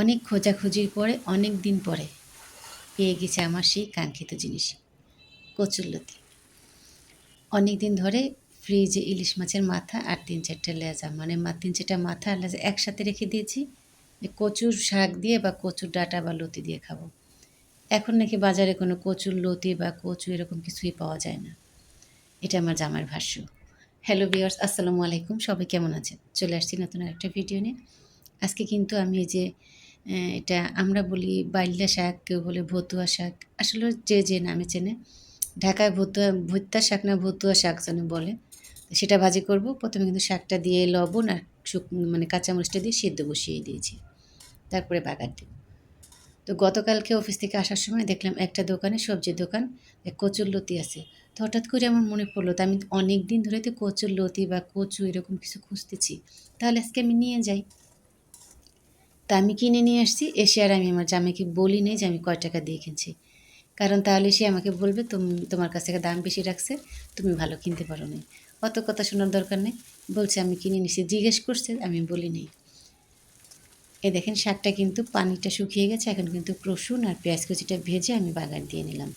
অনেক খোঁজাখুঁজির পরে অনেক দিন পরে পেয়ে গেছে আমার সেই কাঙ্ক্ষিত জিনিস কচুরলতি অনেক দিন ধরে ফ্রিজে ইলিশ মাছের মাথা আর তিন চারটে লেজা মানে মা তিন চারটা মাথা আর লেজা একসাথে রেখে দিয়েছি, যে কচুর শাক দিয়ে বা কচুর ডাঁটা বা লতি দিয়ে খাব। এখন নাকি বাজারে কোনো কচুর লতি বা কচু এরকম কিছুই পাওয়া যায় না। এটা আমার জামার ভাষ্য। হ্যালো বিয়ার্স আসসালামু আলাইকুম। সবাই কেমন আছেন? চলে আসছি নতুন একটা ভিডিও নিয়ে। আজকে কিন্তু আমি এই যে এটা আমরা বলি বাইল্লা শাক, কেউ বলে ভতুয়া শাক। আসলে যে যে নামে চেনে। ঢাকায় ভতুয়া ভুত্তা শাক না ভতুয়া শাক যেন বলে। সেটা ভাজি করব। প্রথমে কিন্তু শাকটা দিয়ে লবণ আর শুক মানে কাঁচামরিচটা দিয়ে সিদ্ধ বসিয়ে দিয়েছি। তারপরে বাগার দেব। তো গতকালকে অফিস থেকে আসার সময় দেখলাম একটা দোকানে সবজির দোকান, এক কচুর লতি আছে। তো হঠাৎ করে আমার মনে পড়ল, তো আমি অনেক দিন ধরে তো কচুর লতি বা কচু এরকম কিছু খুঁজতেছি। তাহলে আজকে আমি নিয়ে যাই। তা আমি কিনে নিয়ে আসছি। এসে আর আমি আমার জামাইকে বলি নেই যে আমি কয় টাকা দিয়ে কিনছি। কারণ তাহলে সে আমাকে বলবে, তুমি, তোমার কাছ থেকে দাম বেশি রাখছে, তুমি ভালো কিনতে পারো না অত কথা শোনার দরকার নেই। বলছে, আমি কিনে নিছি। জিজ্ঞেস করছে, আমি বলি নেই। এ দেখেন, শাকটা কিন্তু পানিটা শুকিয়ে গেছে, এখন কিন্তু রসুন আর পেঁয়াজ কুচিটা ভেজে আমি বাগার দিয়ে নিলাম।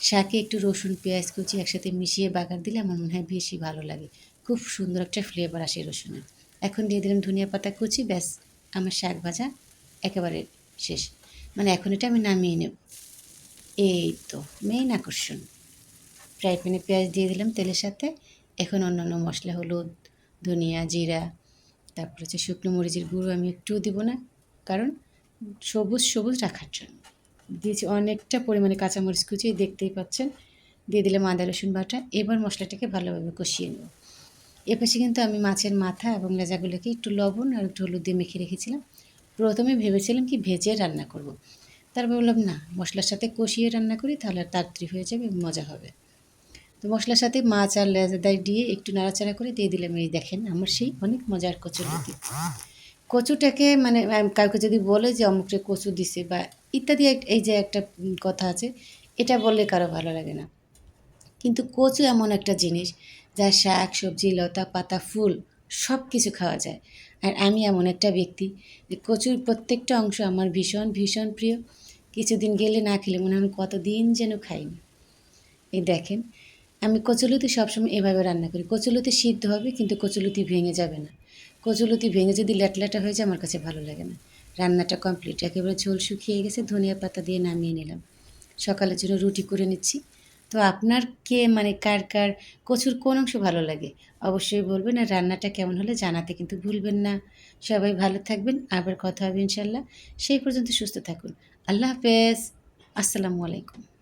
শাকে একটু রসুন, পেঁয়াজ কুচি একসাথে মিশিয়ে বাগার দিলে আমার মনে হয় বেশি ভালো লাগে। খুব সুন্দর একটা ফ্লেভার আসে রসুনের। এখন দিয়ে দিলাম ধনিয়া পাতা কুচি, ব্যাস। আমার শাক ভাজা একেবারে শেষ। মানে এখন এটা আমি নামিয়ে নেব। এই তো মেইন আকর্ষণ। ফ্রাই প্যানে পেঁয়াজ দিয়ে দিলাম তেলের সাথে। এখন অন্যান্য মশলা হলুদ, ধনিয়া, জিরা, তারপর হচ্ছে শুকনো মরিচের গুঁড়ো আমি একটুও দিব না, কারণ সবুজ সবুজ রাখার জন্য। দিয়েছি অনেকটা পরিমাণে কাঁচামরিচ কুচিয়ে দেখতেই পাচ্ছেন। দিয়ে দিলাম আদা রসুন বাটা। এবার মশলাটাকে ভালোভাবে কষিয়ে নেব। এপাশে কিন্তু আমি মাছের মাথা এবং লেজাগুলোকে একটু লবণ আর একটু হলুদ দিয়ে মেখে রেখেছিলাম। প্রথমে ভেবেছিলাম কি ভেজে রান্না করব। তারপর বললাম না, মশলার সাথে কষিয়ে রান্না করি, তাহলে তাড়াতাড়ি হয়ে যাবে মজা হবে। তো মশলার সাথে মাছ আর লেজাদাই দিয়ে একটু নাড়াচাড়া করে দিয়ে দিলাম। এই দেখেন, আমার সেই অনেক মজার কচুর লতি কচুটাকে মানে কাউকে যদি বলে যে অমুকটা কচু দিছে বা ইত্যাদি, এই যে একটা কথা আছে, এটা বললে কারও ভালো লাগে না। কিন্তু কচু এমন একটা জিনিস যা শাক, সবজি, লতা, পাতা, ফুল সব কিছু খাওয়া যায়। আর আমি এমন একটা ব্যক্তি যে কচুর প্রত্যেকটা অংশ আমার ভীষণ ভীষণ প্রিয়। কিছুদিন গেলে না খেলে মনে হয় কতদিন যেন খাইনি। এই দেখেন, আমি কচুলতি সবসময় এভাবে রান্না করি। কচুলতি সিদ্ধ হবে কিন্তু কচুলতি ভেঙে যাবে না। কচুলতি ভেঙে যদি ল্যাটল্যাটা হয়ে যায় আমার কাছে ভালো লাগে না। রান্নাটা কমপ্লিট। একেবারে ঝোল শুকিয়ে গেছে, ধনিয়া পাতা দিয়ে নামিয়ে নিলাম। সকালের জন্য রুটি করে নিচ্ছি। তো আপনার কে মানে কার কার কচুর কোন অংশ ভালো লাগে? অবশ্যই বলবেন আর রান্নাটা কেমন হলে জানাতে কিন্তু ভুলবেন না। সবাই ভালো থাকবেন, আবার কথা হবে ইনশাল্লাহ। সেই পর্যন্ত সুস্থ থাকুন। আল্লাহ হাফেজ। আসসালামু আলাইকুম।